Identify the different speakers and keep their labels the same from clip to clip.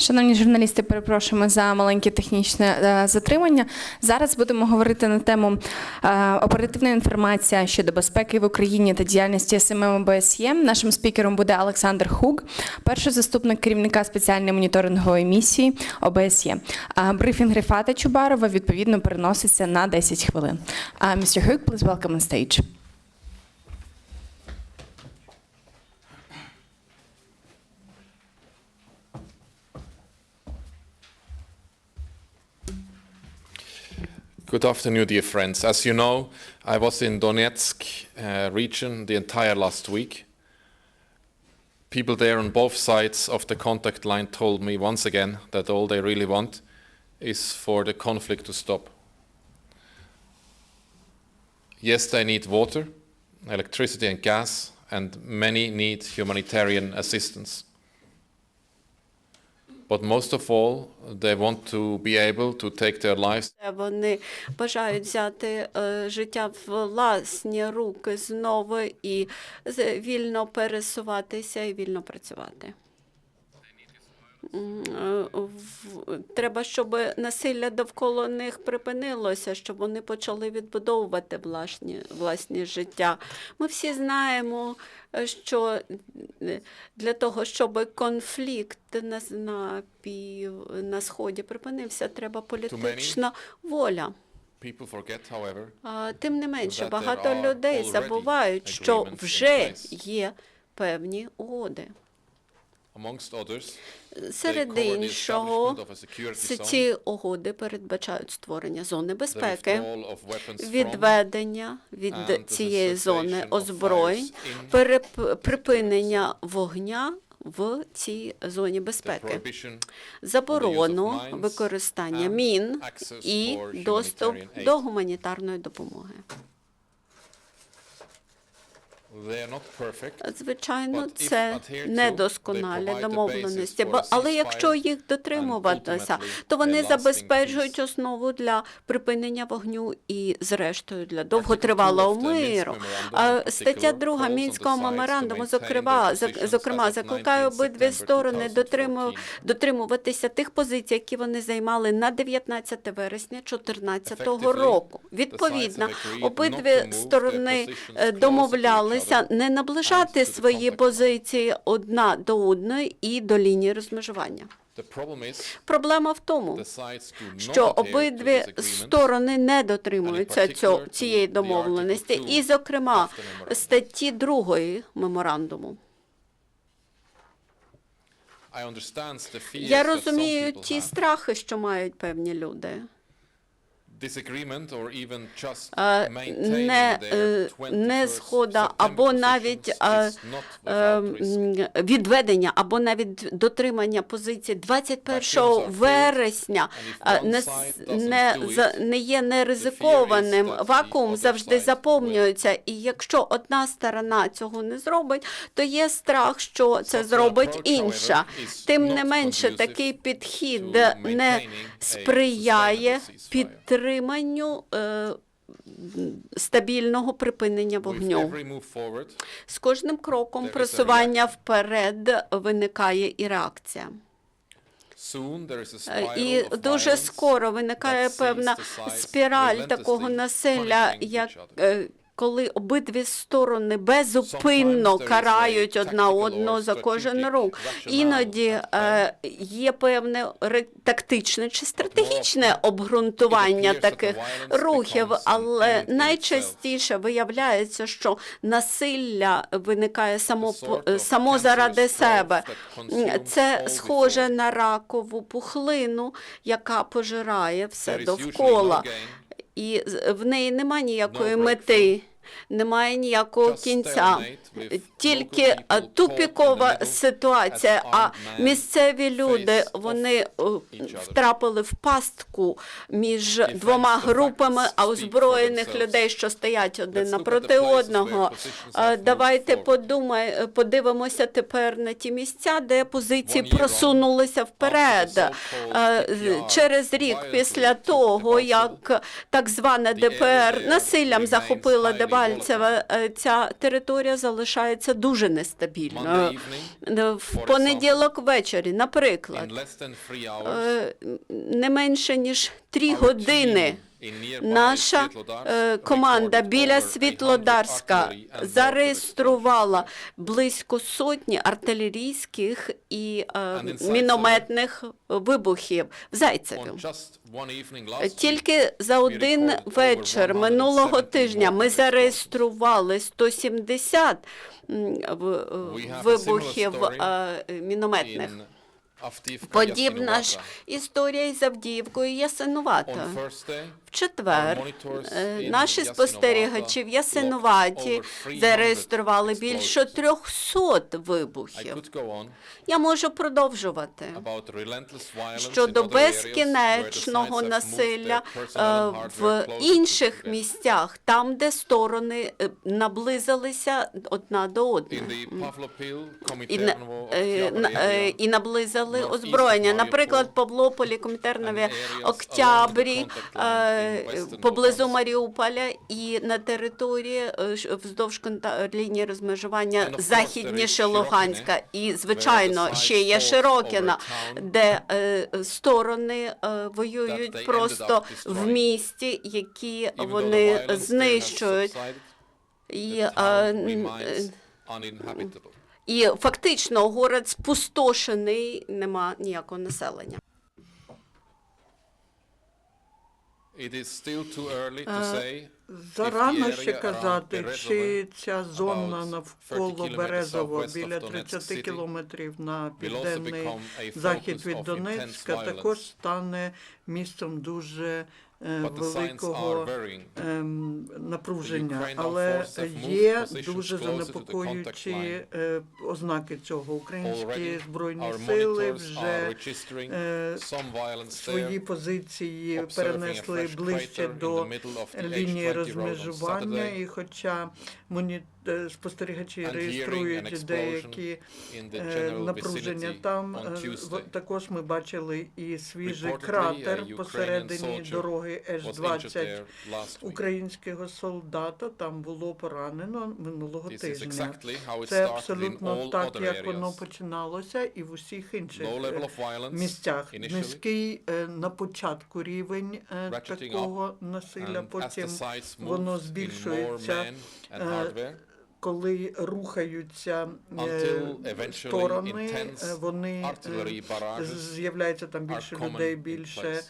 Speaker 1: Шановні журналісти, перепрошуємо за маленьке технічне е, затримання. Зараз будемо говорити на тему е, оперативна інформація щодо безпеки в Україні та діяльності СММ ОБСЄ. Нашим спікером буде Олександр Хук, перший заступник керівника спеціальної моніторингової місії ОБСЄ. Брифінг Рифата Чубарова відповідно переноситься на 10 хвилин. Mr. Hook, please welcome on stage.
Speaker 2: Good afternoon, dear friends. As you know, I was in Donetsk uh, region the entire last week. People there on both sides of the contact line told me once again that all they really want is for the conflict to stop. Yes, they need water, electricity, and gas, and many need humanitarian assistance. But most of all, they want to be able to take their lives
Speaker 3: Вони бажають взяти е, життя в власні руки знову і вільно пересуватися і вільно працювати. Е, Треба, щоб насилля довкола них припинилося, щоб вони почали відбудовувати власні, власні життя. Ми всі знаємо, е, що е, для того, щоб конфлікт на, на, пів, на сході припинився, треба політична воля. Тим не менше, багато людей забувають, що вже є певні угоди. Серед іншого, ці- угоди передбачають створення зони безпеки, відведення від цієї зони озброєнь, припинення вогня в цій зоні безпеки. заборону використання мін і доступ до гуманітарної допомоги. Звичайно, це недосконалі домовленості, але якщо їх дотримуватися, то вони забезпечують основу для припинення вогню і, зрештою, для довготривалого миру. А Стаття
Speaker 2: particular
Speaker 3: 2
Speaker 2: calls on the
Speaker 3: мінського меморандуму, зокрема, зокрема, закликає обидві сторони дотриму- дотримуватися тих позицій, які вони займали на 19 вересня 2014 року. Відповідно, обидві сторони е, домовлялися
Speaker 2: each
Speaker 3: не наближати свої позиції одна до одної і до лінії розмежування. Проблема в тому, що обидві сторони не дотримуються цього, цієї домовленості, і, зокрема, статті другої меморандуму.
Speaker 2: I understand
Speaker 3: Я розумію ті страхи, що мають певні люди. Не, е,
Speaker 2: 21st
Speaker 3: не згода або навіть
Speaker 2: positions
Speaker 3: е,
Speaker 2: is not
Speaker 3: е,
Speaker 2: without risk.
Speaker 3: м, відведення, або навіть дотримання позиції 21
Speaker 2: Vacuums
Speaker 3: вересня не, не, не є неризикованим. Вакуум завжди заповнюється, і якщо одна сторона цього не зробить, то є страх, що це зробить інша. Тим не менше, такий підхід не сприяє
Speaker 2: sustainable ceasefire.
Speaker 3: е, стабільного припинення вогню. З кожним кроком просування вперед виникає і реакція. Е, І дуже скоро виникає певна спіраль такого насилля, як коли обидві сторони безупинно карають одна одну за кожен
Speaker 2: rationale.
Speaker 3: Іноді е, є певне тактичне чи стратегічне обґрунтування таких рухів, але найчастіше виявляється, що насилля виникає само, само заради себе. Це схоже на ракову пухлину, яка пожирає все довкола. І в неї немає ніякої мети, немає ніякого кінця. Тільки е,
Speaker 2: caught in
Speaker 3: тупікова ситуація, а місцеві люди вони е, втрапили в пастку між двома групами, а озброєних людей, що стоять один напроти одного. Е, Давайте подумай, е, подивимося тепер на ті місця, де позиції просунулися вперед. Е, Через рік після того, як так зване ДПР насиллям захопила Дебальцеве, е, ця територія залишається дуже
Speaker 2: нестабільно
Speaker 3: нестабільною. Е, В понеділок ввечері, наприклад, е, не менше ніж три години наша е, команда біля Світлодарська зареєструвала близько сотні артилерійських і е, мінометних вибухів в Зайцеві. Тільки за один вечір минулого тижня ми зареєстрували 170 м, в-
Speaker 2: We have a
Speaker 3: вибухів е, мінометних. Подібна ж історія із Авдіївкою Ясинувата. В четвер е, наші спостерігачі в Ясинуваті
Speaker 2: over 300
Speaker 3: зареєстрували більше
Speaker 2: explosions.
Speaker 3: 300 вибухів. Я можу продовжувати. Щодо безкінечного насилля е, в інших місцях, там, де сторони е, наблизилися одна до одної. І, і наблизили озброєння. Наприклад, Павлополі, Комітернові, Октябрі, е,
Speaker 2: western
Speaker 3: поблизу Маріуполя і на території е, вздовж лінії розмежування
Speaker 2: course,
Speaker 3: західніше Луганська. І, звичайно, ще є Широкіна, де е, сторони воюють просто в місті, які вони знищують. І. І фактично город спустошений, нема ніякого населення.
Speaker 4: Зарано
Speaker 2: if the
Speaker 4: ще казати, чи ця зона навколо Березово біля
Speaker 2: Donetsk
Speaker 4: 30 кілометрів на південний захід від Донецька, також стане місцем дуже е, великого ем, напруження, але є дуже занепокоюючі е, ознаки цього. Українські збройні сили вже е, свої позиції перенесли ближче до лінії
Speaker 2: H20 road on
Speaker 4: розмежування, і хоча моні... е, спостерігачі реєструють деякі е, напруження там, е, також ми бачили і свіжий кратер посередині дороги
Speaker 2: was injured
Speaker 4: H20
Speaker 2: there last week.
Speaker 4: українського солдата. Там було поранено минулого тижня. Це абсолютно так, як воно починалося, і в усіх інших місцях. Низький на початку рівень такого насилля, потім воно збільшується, е, коли рухаються е, сторони, е, вони е, з'являється там більше людей, більше.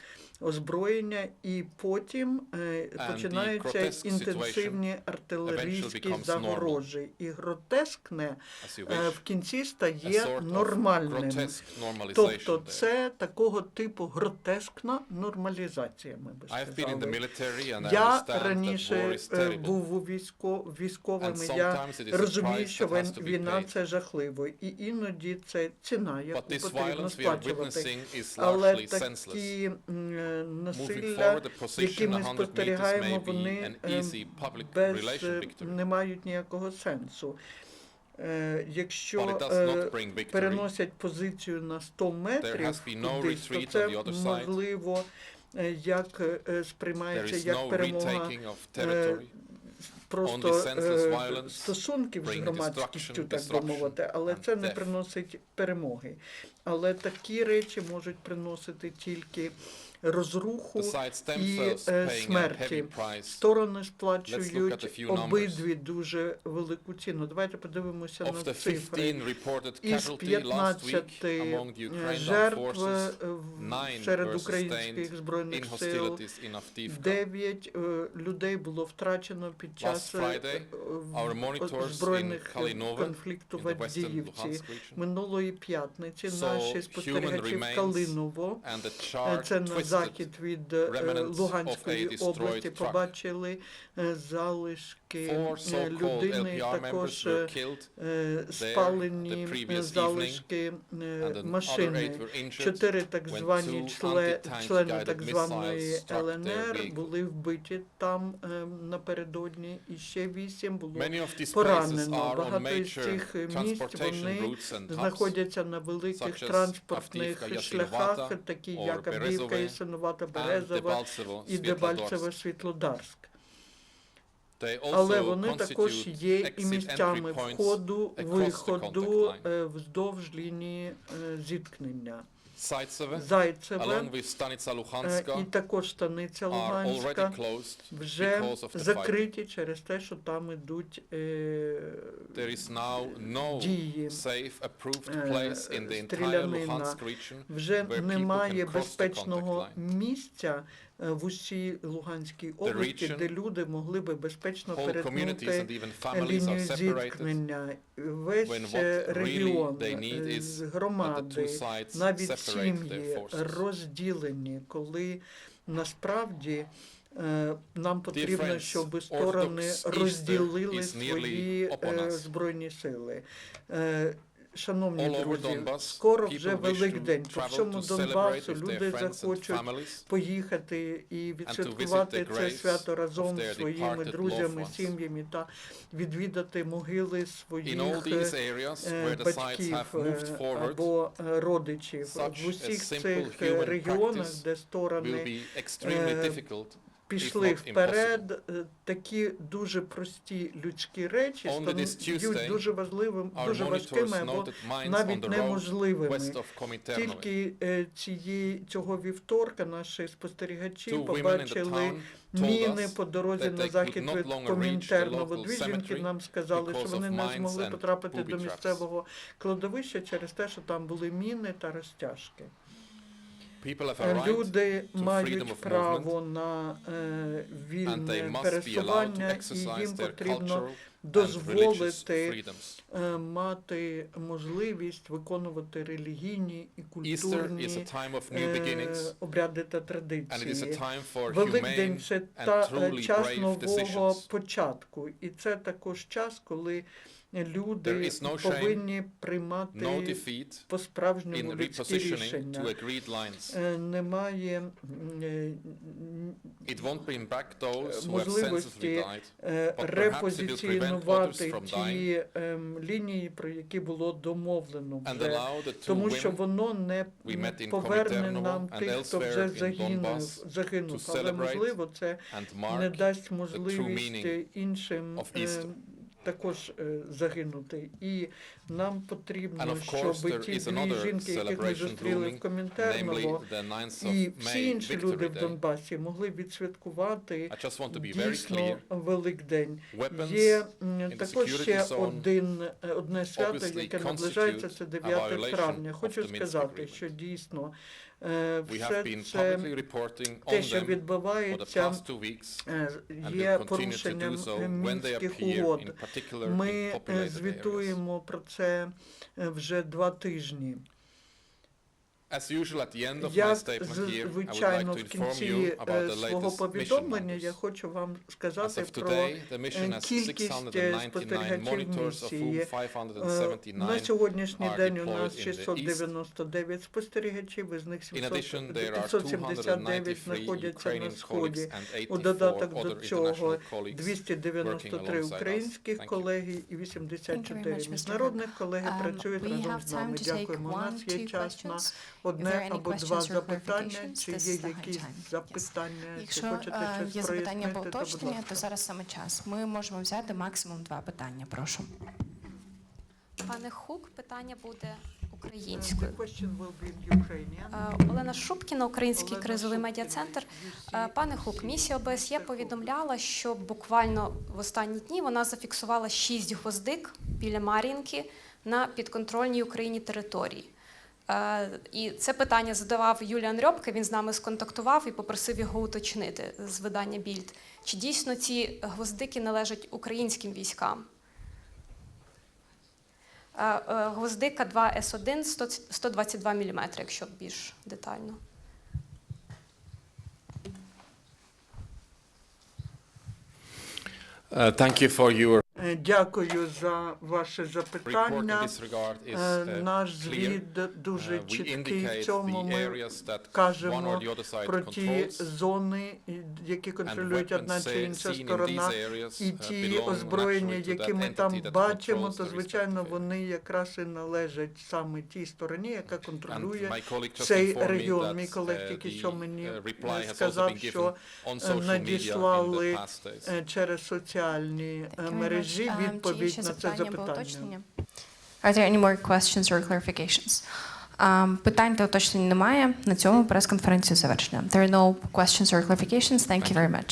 Speaker 4: Озброєння, і потім е, починаються інтенсивні артилерійські загорожі. І гротескне е, в кінці стає нормальним. Тобто це такого типу гротескна нормалізація, ми би сказали. Я раніше е, був у військо, військовим,
Speaker 2: And
Speaker 4: і я розумію, що війна це жахливо, і іноді це ціна, яку потрібно сплачувати. Але такі насилля, які ми спостерігаємо, вони е, без е, не мають ніякого сенсу. Е, Якщо переносять позицію на 100 метрів кудись, то це можливо як сприймається як перемога просто стосунків з громадськістю, так би мовити, але це не приносить перемоги. Але такі речі можуть приносити тільки розруху і е, смерті. Сторони сплачують обидві дуже велику ціну. Давайте подивимося на цифри.
Speaker 2: 15 reported
Speaker 4: Із
Speaker 2: casualty last week
Speaker 4: 15
Speaker 2: among the Ukrainian
Speaker 4: жертв е, серед українських збройних сил.
Speaker 2: hostilities in Avdiivka.
Speaker 4: Дев'ять е, людей було втрачено під час е, е, збройних конфлікту в Авдіївці. Минулої п'ятниці наші спостерігачі в Калиново, е, це на захід від е, Луганської області, побачили залишки
Speaker 2: four
Speaker 4: е, людини, також е, е, спалені е, залишки е, машини. Чотири так звані члени так званої ЛНР були вбиті там е, напередодні, і ще вісім було поранено. Багато
Speaker 2: major
Speaker 4: цих місць вони знаходяться на великих транспортних шляхах, такі як Авдіївка, Ясинувата, Березова і Дебальцево,
Speaker 2: Світлодарськ.
Speaker 4: Світлодарськ.
Speaker 2: They
Speaker 4: Але вони також є і місцями входу, виходу е, вздовж лінії е, зіткнення.
Speaker 2: Зайцеве,
Speaker 4: е, і також станиця Луганська вже закриті через те, що там ідуть е, дії. Е, стрілянина. Вже немає безпечного місця е, в усій Луганській області, де люди могли би безпечно перетнути лінію зіткнення. Весь е, регіон, е, громади, навіть сім'ї розділені, коли насправді е, нам потрібно, щоб сторони розділили свої е, збройні сили. Шановні друзі, скоро вже Великдень. По всьому Донбасу люди захочуть поїхати і відсвяткувати це свято разом з своїми друзями, сім'ями та відвідати могили своїх е, е, батьків е, або родичів в усіх цих регіонах, де сторони е, пішли вперед. е, Такі дуже прості людські речі стають дуже важливим, дуже важкими або навіть неможливими. Тільки е, цієї цього вівторка наші спостерігачі побачили міни по дорозі на захід від
Speaker 2: local
Speaker 4: Дві жінки нам сказали, що вони не змогли потрапити до місцевого кладовища через те, що там були міни та розтяжки. Люди мають право на е, вільне пересування, і їм потрібно дозволити е, мати можливість виконувати релігійні і культурні е, обряди та традиції. Великдень це та е, час нового початку, і це також час, коли люди повинні приймати по справжньому людські рішення. Е, Немає е, можливості е, репозиціонувати ті ем, лінії, про які було домовлено вже. Тому що воно не поверне нам тих, хто вже загинув, загинув. Але можливо це не дасть можливість іншим е. Також е, загинути. І нам потрібно, щоб ті дві жінки, яких ми зустріли в Комінтерново,
Speaker 2: namely the 9th
Speaker 4: і всі інші люди в. Донбасі могли відсвяткувати дійсно. Великдень. Є також ще один е, одне свято, яке наближається, це
Speaker 2: constitute a
Speaker 4: 9
Speaker 2: violation
Speaker 4: травня. Хочу сказати, що дійсно е, все це те, що відбувається, е, є порушенням е, мінських угод. Ми е, звітуємо про це е, вже два тижні.
Speaker 2: As usual, at the end of my
Speaker 4: Як
Speaker 2: statement here, I would like
Speaker 4: звичайно
Speaker 2: to
Speaker 4: в
Speaker 2: inform
Speaker 4: кінці
Speaker 2: you
Speaker 4: е,
Speaker 2: about the
Speaker 4: свого
Speaker 2: latest mission
Speaker 4: повідомлення я хочу вам сказати
Speaker 2: of
Speaker 4: про
Speaker 2: today, the mission
Speaker 4: е,
Speaker 2: has
Speaker 4: кількість е,
Speaker 2: 699
Speaker 4: спостерігачів
Speaker 2: monitors of
Speaker 4: місії.
Speaker 2: whom
Speaker 4: Е,
Speaker 2: 579
Speaker 4: На сьогоднішній день у нас
Speaker 2: in the east.
Speaker 4: 699 спостерігачів, із них
Speaker 2: In addition,
Speaker 4: 700
Speaker 2: there are
Speaker 4: 579
Speaker 2: 293
Speaker 4: знаходяться на
Speaker 2: Ukrainian
Speaker 4: сході.
Speaker 2: colleagues and
Speaker 4: У
Speaker 2: 84
Speaker 4: додаток до цього
Speaker 2: international colleagues.
Speaker 4: 293
Speaker 2: working alongside us.
Speaker 4: українських
Speaker 2: Thank you.
Speaker 4: колеги і
Speaker 1: Thank you very
Speaker 4: 84
Speaker 1: much, Mr.
Speaker 4: міжнародних колеги
Speaker 1: Um,
Speaker 4: працюють
Speaker 1: we
Speaker 4: разом
Speaker 1: have
Speaker 4: з
Speaker 1: time
Speaker 4: нами.
Speaker 1: to take
Speaker 4: Дякуємо. У
Speaker 1: one,
Speaker 4: нас є
Speaker 1: two
Speaker 4: час на одне або два запитання. Чи є якісь запитання, чи
Speaker 1: Якщо
Speaker 4: хочете
Speaker 1: е,
Speaker 4: щось
Speaker 1: є запитання або
Speaker 4: прояснити, то будь
Speaker 1: уточнення,
Speaker 4: ласка.
Speaker 1: то зараз саме час. Ми можемо взяти максимум два питання. Прошу.
Speaker 5: Пане Хук, питання буде
Speaker 4: The
Speaker 5: українською.
Speaker 4: question will be in Ukrainian.
Speaker 5: Е, Олена Шубкіна, Український
Speaker 4: Олена
Speaker 5: кризовий
Speaker 4: Шубкіна,
Speaker 5: медіа-центр. Е, Пане Хук, місія ОБСЄ повідомляла, що буквально в останні дні вона зафіксувала шість гвоздик біля Мар'їнки на підконтрольній Україні території. Е, І це питання задавав Юліан Рьобке, він з нами сконтактував і попросив його уточнити з видання Більд. Чи дійсно ці гвоздики належать українським військам? Е, е, Гвоздика 2С1 100 122 мм, якщо більш детально.
Speaker 2: Uh, Thank you for your
Speaker 4: Дякую за ваше запитання. Е,
Speaker 2: uh,
Speaker 4: Наш звіт дуже
Speaker 2: Uh,
Speaker 4: чіткий в цьому. Ми кажемо про ті зони, які контролюють одна чи інша сторона. І
Speaker 2: uh,
Speaker 4: ті озброєння, які ми там бачимо, то звичайно вони якраз і належать саме тій стороні, яка контролює цей регіон. Мій колег
Speaker 2: uh,
Speaker 4: тільки що мені
Speaker 2: uh,
Speaker 4: е, сказав, що е, надіслали е, через соціальні е, мережі
Speaker 1: much. Um, Чи є
Speaker 4: відповідь
Speaker 1: ще
Speaker 4: на це
Speaker 1: запитання або
Speaker 4: запитання.
Speaker 1: уточнення? Are there any more questions or clarifications? Um, питань та уточнень немає. На цьому прес-конференцію завершена. There are no questions or clarifications. Thank you very much.